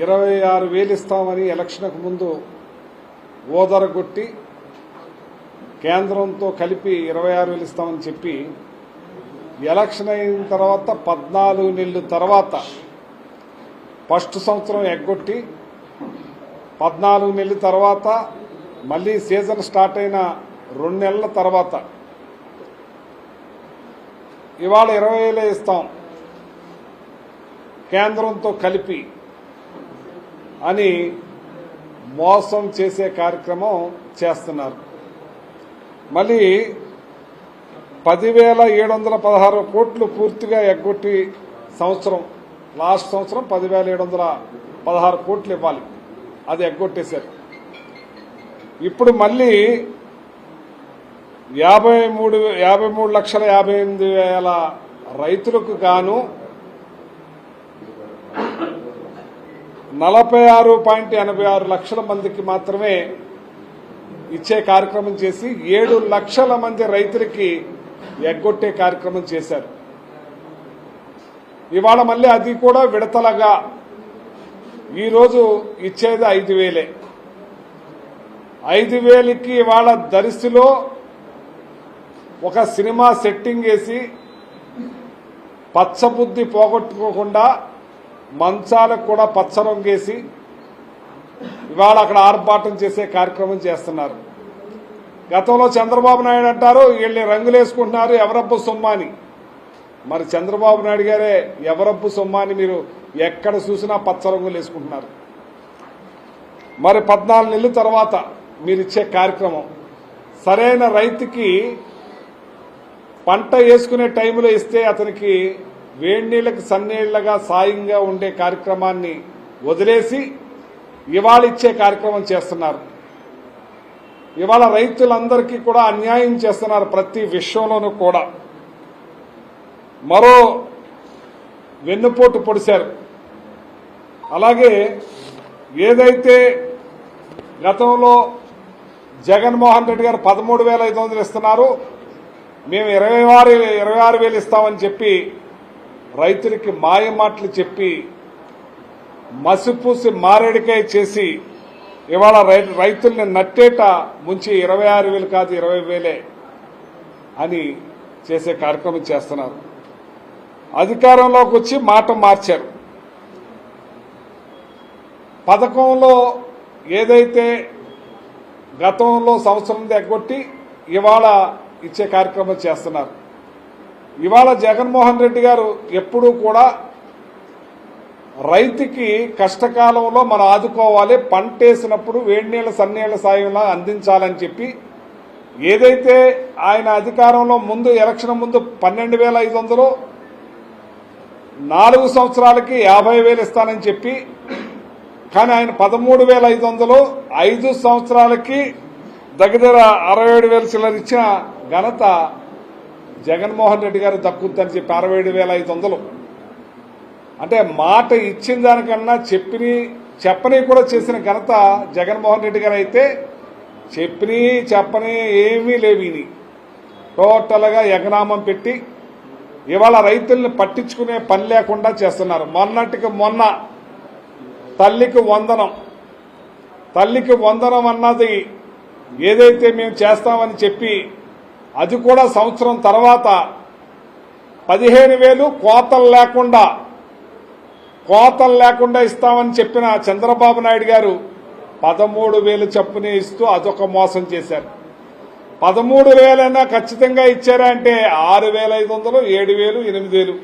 ఇరవై ఆరు వేలు ఇస్తామని ఎలక్షన్కు ముందు ఓదరగొట్టి కేంద్రంతో కలిపి ఇరవై ఆరు వేలు ఇస్తామని చెప్పి ఎలక్షన్ అయిన తర్వాత పద్నాలుగు నెలల తర్వాత ఫస్ట్ సంవత్సరం ఎగ్గొట్టి పద్నాలుగు నెలల తర్వాత మళ్ళీ సీజన్ స్టార్ట్ అయిన రెండు నెలల తర్వాత ఇవాళ ఇరవై వేలే ఇస్తాం. కేంద్రంతో కలిపి అని మోసం చేసే కార్యక్రమం చేస్తున్నారు. మళ్ళీ పదివేల ఏడు వందల పదహారు కోట్లు పూర్తిగా ఎగ్గొట్టి సంవత్సరం లాస్ట్ సంవత్సరం పదివేల ఏడు వందల పదహారు కోట్లు ఇవ్వాలి. అది ఎగ్గొట్టేశారు. ఇప్పుడు మళ్ళీ యాభై మూడు యాభై మూడు లక్షల యాభై ఎనిమిది వేల రైతులకు గాను నలభై ఆరు పాయింట్ ఎనభై ఆరు లక్షల మందికి మాత్రమే ఇచ్చే కార్యక్రమం చేసి ఏడు లక్షల మంది రైతులకి ఎగ్గొట్టే కార్యక్రమం చేశారు. ఇవాళ మళ్ళీ అది కూడా విడతలగా ఈరోజు ఇచ్చేది ఐదు వేలే. ఐదు వేలకి ఇవాళ దరిసిలో ఒక సినిమా సెట్టింగ్ వేసి పచ్చబుద్ధి పోగొట్టుకోకుండా మంచాలకు కూడా పచ్చరంగేసి ఇవాళ అక్కడ ఆర్భాటం చేసే కార్యక్రమం చేస్తున్నారు. గతంలో చంద్రబాబు నాయుడు అంటారు వీళ్ళని రంగులేసుకుంటున్నారు ఎవరబ్బు సొమ్మాని. మరి చంద్రబాబు నాయుడు గారే ఎవరబ్బు సొమ్మాని మీరు ఎక్కడ చూసినా పచ్చ రంగులు వేసుకుంటున్నారు. మరి పద్నాలుగు నెలల తర్వాత మీరు ఇచ్చే కార్యక్రమం. సరైన రైతుకి పంట వేసుకునే టైంలో ఇస్తే అతనికి వేడి నీళ్ళకి సన్నీళ్ళగా సాయంగా ఉండే కార్యక్రమాన్ని వదిలేసి ఇవాళ ఇచ్చే కార్యక్రమం చేస్తున్నారు. ఇవాళ రైతులందరికీ కూడా అన్యాయం చేస్తున్నారు ప్రతి విషయంలోనూ కూడా. మరో వెన్నుపోటు పొడిశారు. అలాగే ఏదైతే గతంలో జగన్మోహన్ రెడ్డి గారు పదమూడు వేల ఐదు వందలు ఇస్తున్నారు మేము ఇరవై ఆరు ఇరవై ఆరు వేలు ఇస్తామని చెప్పి రైతులకి మాయ మాటలు చెప్పి మసిపూసి మారేడికాయ చేసి ఇవాళ రై- రైతుల్ని నట్టేట ముంచి ఇరవై ఆరు వేలు కాదు ఇరవై వేలే అని చేసే కార్యక్రమం చేస్తున్నారు. అధికారంలోకి వచ్చి మాట మార్చారు. పథకంలో ఏదైతే గతంలో సంవత్సరం ఎగ్గొట్టి ఇవాళ ఇచ్చే కార్యక్రమం చేస్తున్నారు. ఇవాళ జగన్మోహన్ రెడ్డి గారు ఎప్పుడూ కూడా రైతుకి కష్టకాలంలో మనం ఆదుకోవాలి. పంట వేసినప్పుడు వేడి నీళ్ళ సాయంలా అందించాలని చెప్పి ఏదైతే ఆయన అధికారంలో ముందు ఎలక్షన్ ముందు పన్నెండు వేల ఐదు వందలు నాలుగు సంవత్సరాలకి యాభై వేలు ఇస్తానని చెప్పి కానీ ఆయన పదమూడు వేల ఐదు వందలు ఐదు సంవత్సరాలకి దగ్గర అరవై ఏడు వేల చిల్లర ఇచ్చిన ఘనత జగన్మోహన్ రెడ్డి గారు దక్కుద్దని చెప్పి అరవై ఏడు వేల ఐదు వందలు. అంటే మాట ఇచ్చిన దానికన్నా చెప్పిని చెప్పని కూడా చేసిన ఘనత జగన్మోహన్ రెడ్డి గారు అయితే చెప్పిని చెప్పని ఏమీ లేవిని టోటల్గా ఎగనామం పెట్టి ఇవాళ రైతుల్ని పట్టించుకునే పని లేకుండా చేస్తున్నారు. మొన్నటికి మొన్న తల్లికి వందనం. తల్లికి వందనం అన్నది ఏదైతే మేము చేస్తామని చెప్పి అది కూడా సంవత్సరం తర్వాత పదిహేను వేలు కోతలు లేకుండా కోతలు లేకుండా ఇస్తామని చెప్పిన చంద్రబాబు నాయుడు గారు పదమూడు వేలు చప్పునే ఇస్తూ అదొక మోసం చేశారు. పదమూడు వేలైనా ఖచ్చితంగా ఇచ్చారా అంటే ఆరు వేల ఐదు వందలు ఏడు వేలు ఎనిమిది వేలు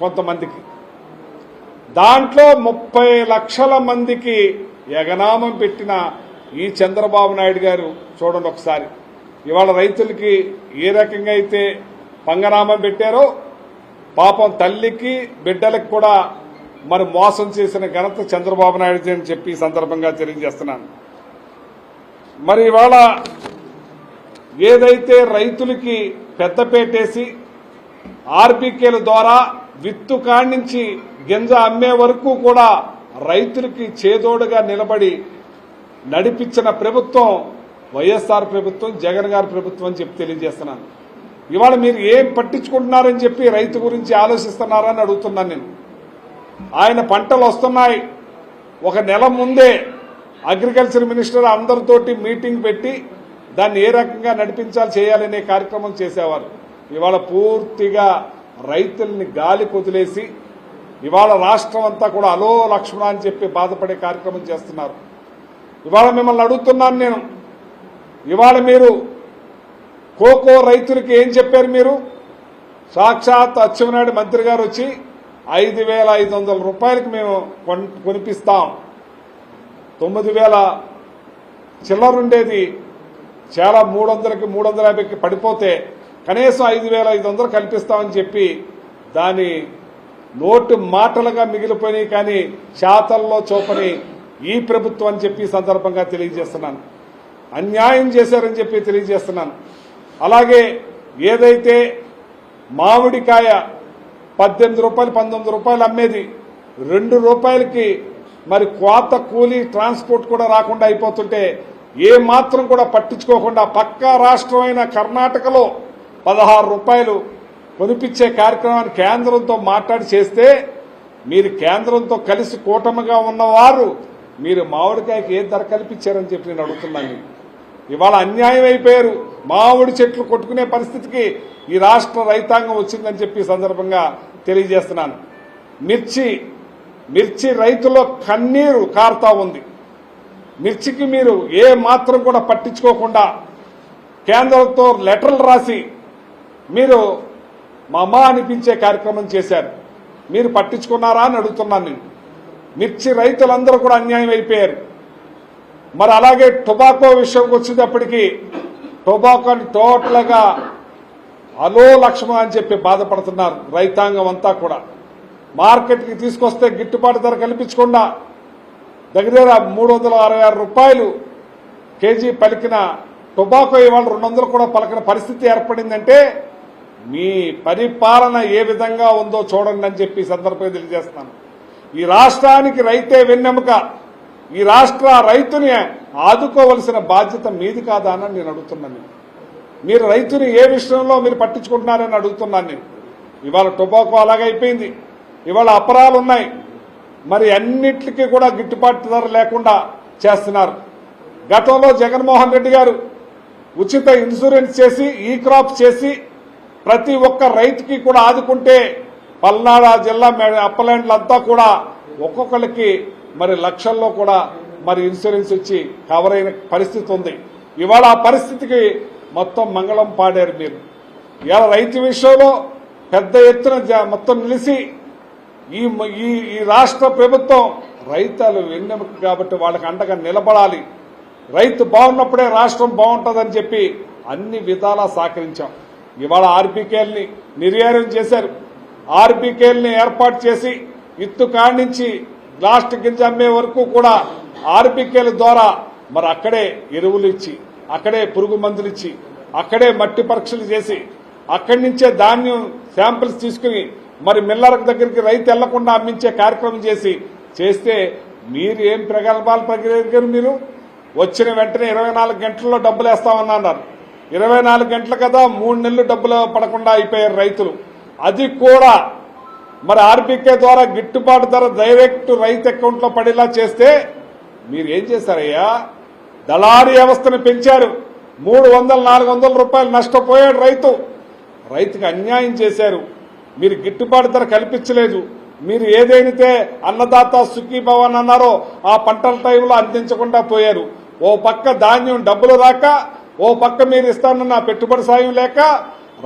కొంతమందికి. దాంట్లో ముప్పై లక్షల మందికి ఎగనామం పెట్టిన ఈ చంద్రబాబు నాయుడు గారు చూడండి ఒకసారి. ఇవాళ రైతులకి ఏ రకంగా అయితే పంగనామం పెట్టారో పాపం తల్లికి బిడ్డలకు కూడా మరి మోసం చేసిన ఘనత చంద్రబాబు నాయుడు అని చెప్పి సందర్భంగా తెలియజేస్తున్నాను. మరి ఇవాళ ఏదైతే రైతులకి పెద్దపేటేసి ఆర్బీకేల ద్వారా విత్తు కాణించి గింజ అమ్మే వరకు కూడా రైతులకి చేదోడుగా నిలబడి నడిపించిన ప్రభుత్వం వైఎస్ఆర్ ప్రభుత్వం జగన్ గారి ప్రభుత్వం అని చెప్పి తెలియజేస్తున్నాను. ఇవాళ మీరు ఏం పట్టించుకుంటున్నారని చెప్పి రైతు గురించి ఆలోచిస్తున్నారని అడుగుతున్నాను నేను. ఆయన పంటలు వస్తున్నాయి. ఒక నెల ముందే అగ్రికల్చర్ మినిస్టర్ అందరితోటి మీటింగ్ పెట్టి దాన్ని ఏ రకంగా నడిపించాలి చేయాలనే కార్యక్రమం చేసేవారు. ఇవాళ పూర్తిగా రైతుల్ని గాలి కొదిలేసి ఇవాళ రాష్ట్రం అంతా కూడా అలో లక్ష్మణ అని చెప్పి బాధపడే కార్యక్రమం చేస్తున్నారు. ఇవాళ మిమ్మల్ని అడుగుతున్నాను నేను. ఇవాళ మీరు కోకో రైతులకి ఏం చెప్పారు మీరు? సాక్షాత్ అచ్చెన్నాయుడు మంత్రి గారు వచ్చి ఐదు వేల ఐదు వందల రూపాయలకి మేము కొనిపిస్తాం. తొమ్మిది వేల చిల్లర ఉండేది. చాలా మూడు వందలకి మూడు వందల యాభైకి పడిపోతే కనీసం ఐదు వేల ఐదు వందలు కల్పిస్తామని చెప్పి దాని నోటు మాటలుగా మిగిలిపోయినాయి కానీ శాతల్లో చూపని ఈ ప్రభుత్వం అని చెప్పి సందర్భంగా తెలియజేస్తున్నాను. అన్యాయం చేశారని చెప్పి తెలియజేస్తున్నాను. అలాగే ఏదైతే మామిడికాయ పద్దెనిమిది రూపాయలు పంతొమ్మిది రూపాయలు అమ్మేది రెండు రూపాయలకి మరి కోత కూలీ ట్రాన్స్పోర్ట్ కూడా రాకుండా అయిపోతుంటే ఏ మాత్రం కూడా పట్టించుకోకుండా పక్కా రాష్ట్రమైన కర్ణాటకలో పదహారు రూపాయలు కొనిపించే కార్యక్రమాన్ని కేంద్రంతో మాట్లాడి చేస్తే మీరు కేంద్రంతో కలిసి కూటమిగా ఉన్నవారు మీరు మామిడికాయకి ఏ ధర కల్పించారని చెప్పి నేను అడుగుతున్నాను. ఇవాళ అన్యాయం అయిపోయారు. మామిడి చెట్లు కొట్టుకునే పరిస్థితికి ఈ రాష్ట్ర రైతాంగం వచ్చిందని చెప్పి సందర్భంగా తెలియజేస్తున్నాను. మిర్చి మిర్చి రైతులో కన్నీరు కారుతా ఉంది. మిర్చికి మీరు ఏ మాత్రం కూడా పట్టించుకోకుండా కేంద్రంతో లెటర్లు రాసి మీరు మా అమ్మ అనిపించే కార్యక్రమం చేశారు. మీరు పట్టించుకున్నారా అని అడుగుతున్నాను నేను. మిర్చి రైతులందరూ కూడా అన్యాయం అయిపోయారు. మరి అలాగే టొబాకో విషయంకి వచ్చేటప్పటికి టొబాకోని టోటల్గా అలో లక్ష్మ అని చెప్పి బాధపడుతున్నారు రైతాంగం అంతా కూడా. మార్కెట్కి తీసుకొస్తే గిట్టుబాటు ధర కల్పించకుండా దగ్గర దగ్గర మూడు వందల అరవై ఆరు రూపాయలు కేజీ పలికిన టొబాకో ఇవాళ రెండు వందలు కూడా పలికిన పరిస్థితి ఏర్పడిందంటే మీ పరిపాలన ఏ విధంగా ఉందో చూడండి అని చెప్పి సందర్భంగా తెలియజేస్తున్నాను ఈ రాష్ట్రానికి రైతే వెన్నెముక. ఈ రాష్ట్ర రైతుని ఆదుకోవలసిన బాధ్యత మీది కాదా అని నేను అడుగుతున్నాను మీరు రైతుని ఏ విషయంలో మీరు పట్టించుకుంటున్నారని అడుగుతున్నాను నేను. ఇవాళ టొబాకో అలాగే అయిపోయింది. ఇవాళ అపరాలు ఉన్నాయి. మరి అన్నిటికీ కూడా గిట్టుబాటు ధర లేకుండా చేస్తున్నారు. గతంలో జగన్మోహన్ రెడ్డి గారు ఉచిత ఇన్సూరెన్స్ చేసి ఈ క్రాప్ చేసి ప్రతి ఒక్క రైతుకి కూడా ఆదుకుంటే పల్నాడు జిల్లా అప్పలాండ్లంతా కూడా ఒక్కొక్కరికి మరి లక్షల్లో కూడా మరి ఇన్సూరెన్స్ ఇచ్చి కవర్ అయిన పరిస్థితి ఉంది. ఇవాళ ఆ పరిస్థితికి మొత్తం మంగళం పాడారు మీరు. ఇవాళ రైతు విషయంలో పెద్ద ఎత్తున మొత్తం నిలిచి ఈ ఈ రాష్ట్ర ప్రభుత్వం రైతులు వెన్నెముక కాబట్టి వాళ్ళకి అండగా నిలబడాలి. రైతు బాగున్నప్పుడే రాష్ట్రం బాగుంటుందని చెప్పి అన్ని విధాలా సహకరించాం. ఇవాళ ఆర్బీకేల్ని నిర్వీర్యం చేశారు. ఆర్బీకేల్ని ఏర్పాటు చేసి ఇత్తు కాడించి లాస్ట్ గింజ అమ్మే వరకు కూడా ఆర్బికేల ద్వారా మరి అక్కడే ఎరువులు ఇచ్చి అక్కడే పురుగు మందులు ఇచ్చి అక్కడే మట్టి పరీక్షలు చేసి అక్కడి నుంచే ధాన్యం శాంపిల్స్ తీసుకుని మరి మిల్లర్ దగ్గరికి రైతు వెళ్ళకుండా అమ్మించే కార్యక్రమం చేసి చేస్తే మీరు ఏం ప్రగల్భాలు ప్రగిరారు మీరు? వచ్చిన వెంటనే ఇరవై నాలుగు గంటల్లో డబ్బులు వేస్తామని అన్నారు. ఇరవై నాలుగు గంటలు కదా మూడు నెలలు డబ్బులు పడకుండా అయిపోయారు రైతులు. అది కూడా మరి ఆర్బీకే ద్వారా గిట్టుబాటు ధర డైరెక్ట్ రైతు అకౌంట్లో పడేలా చేస్తే మీరు ఏం చేశారయ్యా? దళారీ వ్యవస్థను పెంచారు. మూడు వందల నాలుగు వందల రూపాయలు నష్టపోయాడు రైతు. రైతుకు అన్యాయం చేశారు. మీరు గిట్టుబాటు ధర కల్పించలేదు. మీరు ఏదైతే అన్నదాత సుఖీ భవన్ అన్నారో ఆ పంటల టైంలో అందించకుండా పోయారు. ఓ పక్క ధాన్యం డబ్బులు రాక ఓ పక్క మీరు ఇస్తానన్న పెట్టుబడి సాయం లేక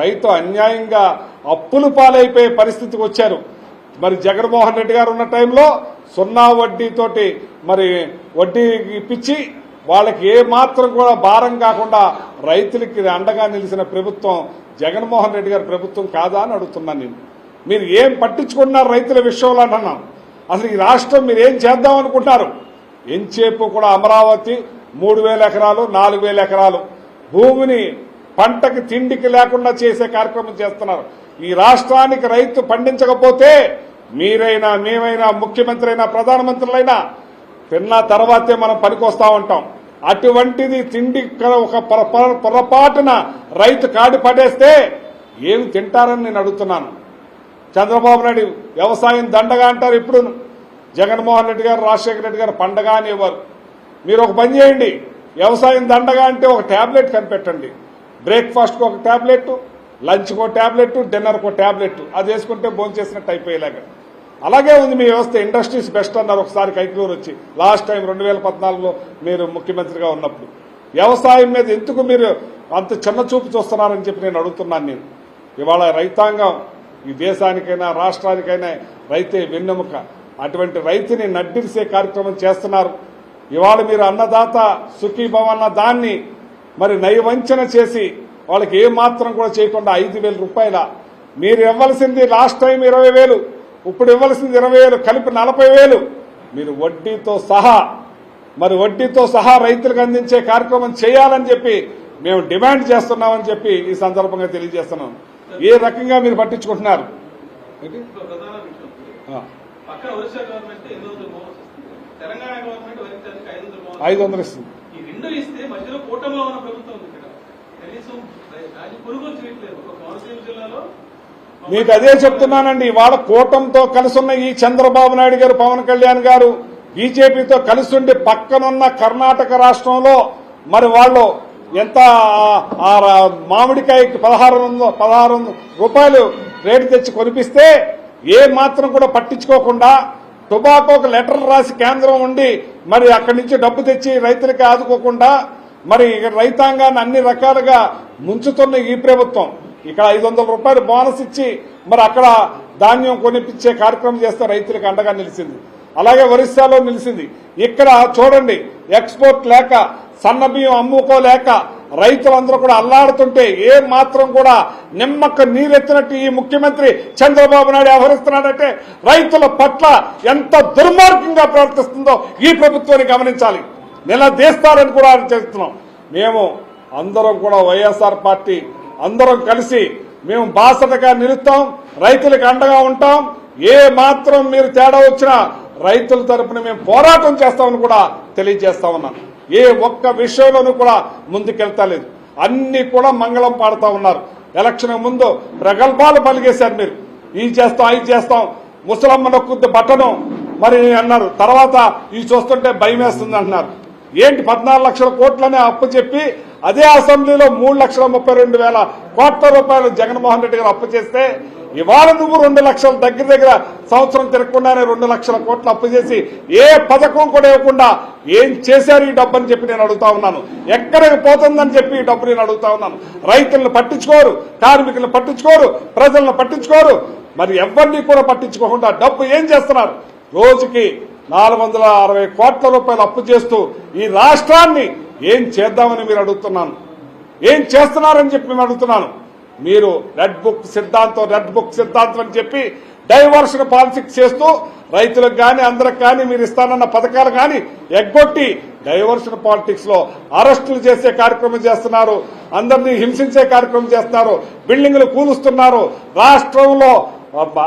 రైతు అన్యాయంగా అప్పులు పాలైపోయే పరిస్థితికి వచ్చారు. మరి జగన్మోహన్ రెడ్డి గారు ఉన్న టైంలో సున్నా వడ్డీతోటి మరి వడ్డీ ఇప్పించి వాళ్ళకి ఏ మాత్రం కూడా భారం కాకుండా రైతులకి అండగా నిలిచిన ప్రభుత్వం జగన్మోహన్ రెడ్డి గారి ప్రభుత్వం కాదా అని అడుగుతున్నాను నేను. మీరు ఏం పట్టించుకుంటున్నారు రైతుల విషయంలో అంటున్నాం అసలు ఈ రాష్ట్రం మీరు ఏం చేద్దాం అనుకుంటున్నారు? ఎంచేపు కూడా అమరావతి మూడు వేల ఎకరాలు నాలుగు వేల ఎకరాలు. భూమిని పంటకి తిండికి లేకుండా చేసే కార్యక్రమం చేస్తున్నారు. ఈ రాష్ట్రానికి రైతు పండించకపోతే మీరైనా మేమైనా ముఖ్యమంత్రి అయినా ప్రధానమంత్రులైనా తిన్న తర్వాతే మనం పనికొస్తా ఉంటాం. అటువంటిది తిండి ఒక పొరపాటున రైతు కాడి పడేస్తే ఏమి తింటారని నేను అడుగుతున్నాను. చంద్రబాబు నాయుడు వ్యవసాయం దండగా అంటారు ఇప్పుడు. జగన్మోహన్ రెడ్డి గారు రాజశేఖర రెడ్డి గారు పండగ అనేవారు మీరు ఒక పని చేయండి. వ్యవసాయం దండగా అంటే ఒక ట్యాబ్లెట్ కనిపెట్టండి. బ్రేక్ఫాస్ట్కి ఒక ట్యాబ్లెట్ లంచ్కి ఒక ట్యాబ్లెట్ డిన్నర్కి ఒక ట్యాబ్లెట్ అది వేసుకుంటే భోజనం చేసినట్టు అయిపోయేలాగా. అలాగే ఉంది మీ వ్యవస్థ ఇండస్ట్రీస్ బెస్ట్ అన్నారు ఒకసారి కైకలూరు వచ్చి. లాస్ట్ టైం రెండు వేల పద్నాలుగులో మీరు ముఖ్యమంత్రిగా ఉన్నప్పుడు. వ్యవసాయం మీద ఎందుకు మీరు అంత చిన్న చూపు చూస్తున్నారని చెప్పి నేను అడుగుతున్నాను నేను. ఇవాళ రైతాంగం ఈ దేశానికైనా రాష్ట్రానికైనా రైతే వెన్నెముక. అటువంటి రైతుని నడ్డిరిసే కార్యక్రమం చేస్తున్నారు. ఇవాళ మీరు అన్నదాత సుఖీభవ అన్న దాన్ని మరి నయవంచన చేసి వాళ్ళకి ఏ మాత్రం కూడా చేయకుండా ఐదు వేల రూపాయల మీరు ఇవ్వాల్సింది లాస్ట్ టైం ఇరవై వేలు ఇప్పుడు ఇవ్వాల్సింది ఇరవై వేలు కలిపి నలభై వేలు. మీరు వడ్డీతో సహా మరి వడ్డీతో సహా రైతులకు అందించే కార్యక్రమం చేయాలని చెప్పి మేము డిమాండ్ చేస్తున్నామని చెప్పి ఈ సందర్భంగా తెలియజేస్తున్నాం. ఏ రకంగా మీరు పట్టించుకుంటున్నారు? ఐదు వందల ఇస్తుంది. రెండు ఇస్తే మధ్యలో కూటమిలో ఉన్న ప్రభుత్వం ఉంది ఇక్కడ. కనీసం రాజు పురుగులు చేయట్లేదు ఒక కోనసీమ జిల్లాలో మీకు అదే చెప్తున్నానండి. ఇవాళ కూటంతో కలిసి ఉన్న ఈ చంద్రబాబు నాయుడు గారు పవన్ కళ్యాణ్ గారు బీజేపీతో కలిసి ఉండి పక్కనున్న కర్ణాటక రాష్ట్రంలో మరి వాళ్ళు ఎంత మామిడికాయకి పదహారు పదహారు రూపాయలు రేటు తెచ్చి కొనిపిస్తే ఏ మాత్రం కూడా పట్టించుకోకుండా టొబాకోకు లెటర్ రాసి కేంద్రం ఉండి మరి అక్కడి నుంచి డబ్బు తెచ్చి రైతులకి ఆదుకోకుండా మరి రైతాంగాన్ని అన్ని రకాలుగా ముంచుతున్న ఈ ప్రభుత్వం. ఇక్కడ ఐదు వందల రూపాయలు బోనస్ ఇచ్చి మరి అక్కడ ధాన్యం కొనిపించే కార్యక్రమం చేస్తే రైతులకు అండగా నిలిచింది. అలాగే ఒరిస్సాలో నిలిచింది. ఇక్కడ చూడండి ఎక్స్పోర్ట్ లేక సన్న బియ్యం అమ్ముకోలేక రైతులందరూ కూడా అల్లాడుతుంటే ఏ మాత్రం కూడా నిమ్మక్క నీరెత్తినట్టు ఈ ముఖ్యమంత్రి చంద్రబాబు నాయుడు వ్యవహరిస్తున్నాడంటే రైతుల పట్ల ఎంత దుర్మార్గంగా ప్రవర్తిస్తుందో ఈ ప్రభుత్వాన్ని గమనించాలి. నిలదీస్తారని కూడా చేస్తున్నాం మేము అందరం కూడా వైఎస్ఆర్ పార్టీ అందరం కలిసి మేము బాసటగా నిలుస్తాం రైతులకు అండగా ఉంటాం. ఏ మాత్రం మీరు తేడా వచ్చినా రైతుల తరపున మేము పోరాటం చేస్తామని కూడా తెలియజేస్తా ఉన్నాను. ఏ ఒక్క విషయంలోనూ కూడా ముందుకెళ్తలేదు. అన్ని కూడా మంగళం పాడుతూ ఉన్నారు. ఎలక్షన్ ముందు ప్రగల్భాలు పలిగేశారు మీరు. ఈ చేస్తాం ఇది చేస్తాం. ముసలమ్మ కొద్ది బట్టను. మరి అన్నారు తర్వాత ఇది చూస్తుంటే భయం వేస్తుంది అంటున్నారు. ఏంటి పద్నాలుగు లక్షల కోట్లనే అప్పు చెప్పి అదే అసెంబ్లీలో మూడు లక్షల ముప్పై రెండు వేల కోట్ల రూపాయలు జగన్మోహన్ రెడ్డి గారు అప్పు చేస్తే ఇవాళ నువ్వు రెండు లక్షల దగ్గర దగ్గర సంవత్సరం తిరగకుండానే రెండు లక్షల కోట్లు అప్పు చేసి ఏ పథకం కూడా ఇవ్వకుండా ఏం చేశారు ఈ డబ్బు అని చెప్పి నేను అడుగుతా ఉన్నాను. ఎక్కడికి పోతుందని చెప్పి ఈ డబ్బు నేను అడుగుతా ఉన్నాను. రైతులను పట్టించుకోరు కార్మికులను పట్టించుకోరు ప్రజలను పట్టించుకోరు. మరి ఎవరిని కూడా పట్టించుకోకుండా డబ్బు ఏం చేస్తున్నారు? రోజుకి నాలుగు వందల అరవై కోట్ల రూపాయలు అప్పు చేస్తూ ఈ రాష్ట్రాన్ని ఏం చేద్దామని మీరు అడుగుతున్నాను? ఏం చేస్తున్నారని చెప్పి మేము అడుగుతున్నాను? మీరు రెడ్ బుక్ సిద్ధాంతం రెడ్ బుక్ సిద్ధాంతం అని చెప్పి డైవర్షన్ పాలిటిక్స్ చేస్తూ రైతులకు కానీ అందరికి కానీ మీరు ఇస్తానన్న పథకాలు కానీ ఎగ్గొట్టి డైవర్షన్ పాలిటిక్స్లో అరెస్టులు చేసే కార్యక్రమం చేస్తున్నారు అందరినీ హింసించే కార్యక్రమం చేస్తున్నారు బిల్డింగ్లు కూలుస్తున్నారు రాష్ట్రంలో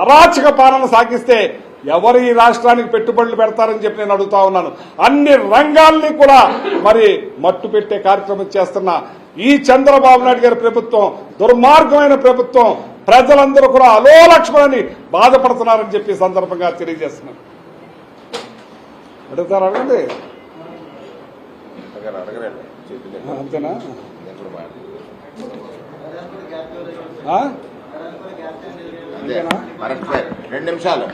అరాచక పాలన సాగిస్తే ఎవరు ఈ రాష్ట్రానికి పెట్టుబడులు పెడతారని చెప్పి నేను అడుగుతా ఉన్నాను. అన్ని రంగాల్ని కూడా మరి మట్టు పెట్టే కార్యక్రమం చేస్తున్న ఈ చంద్రబాబు నాయుడు గారి ప్రభుత్వం దుర్మార్గమైన ప్రభుత్వం. ప్రజలందరూ కూడా అలోలక్ష్మణని బాధపడుతున్నారని చెప్పి సందర్భంగా తెలియజేస్తున్నాను అడుగుతారు అడగండి? అంతేనా? రెండు నిమిషాలు.